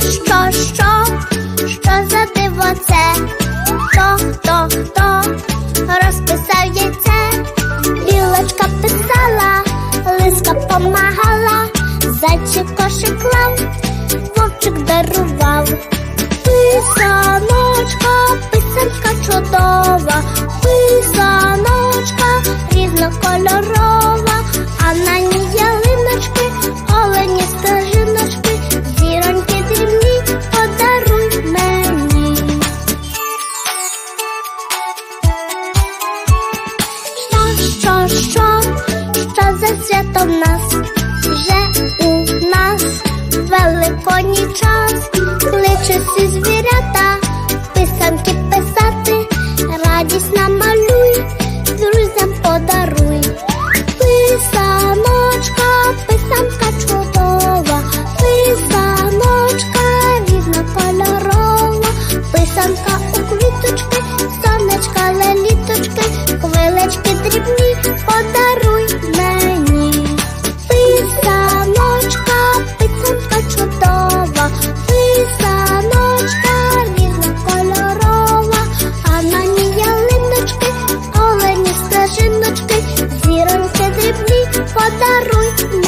що, що, що за диво це? Хто, хто, хто розписав яйце? Білочка писала, лиска помагала, зайчик кошик клав, вовчик дарував. Писаночка, Що, що, що, за свято в нас? Вже у нас великодній час, кличе всі звірята, Жіночки, зіроньки землі подаруй.